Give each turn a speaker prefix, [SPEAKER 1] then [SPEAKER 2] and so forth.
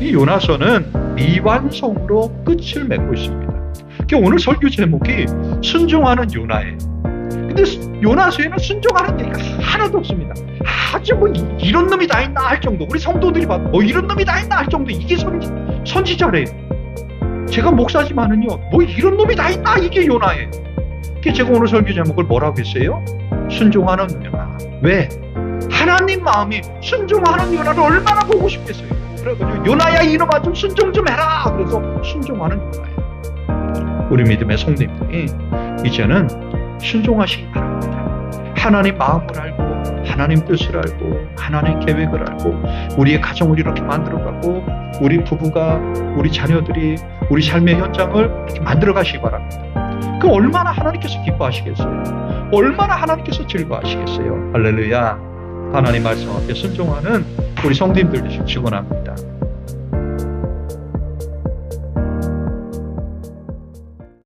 [SPEAKER 1] 이 요나서는 미완성으로 끝을 맺고 있습니다. 오늘 설교 제목이 순종하는 요나예요. 근데 요나서에는 순종하는 얘기가 하나도 없습니다. 아주 뭐 이런 놈이 다 있나 할 정도. 우리 성도들이 봐도 뭐 이런 놈이 다 있나 할 정도. 이게 선지, 선지자래요. 제가 목사지만은요, 뭐 이런 놈이 다 있나 이게 요나예요. 제가 오늘 설교 제목을 뭐라고 했어요? 순종하는 요나. 왜? 하나님 마음이 순종하는 요나를 얼마나 보고 싶겠어요. 그래가지고 요나야 이놈아 좀 순종 좀 해라. 그래서 순종하는 요나예요. 우리 믿음의 성도님들이 이제는 순종하시기 바랍니다. 하나님 마음을 알고 하나님 뜻을 알고 하나님 계획을 알고 우리의 가정을 이렇게 만들어가고 우리 부부가 우리 자녀들이 우리 삶의 현장을 이렇게 만들어 가시기 바랍니다. 그 얼마나 하나님께서 기뻐하시겠어요? 얼마나 하나님께서 즐거워하시겠어요? 할렐루야. 하나님 말씀 앞에 순종하는 우리 성도님들 되시기 축원합니다.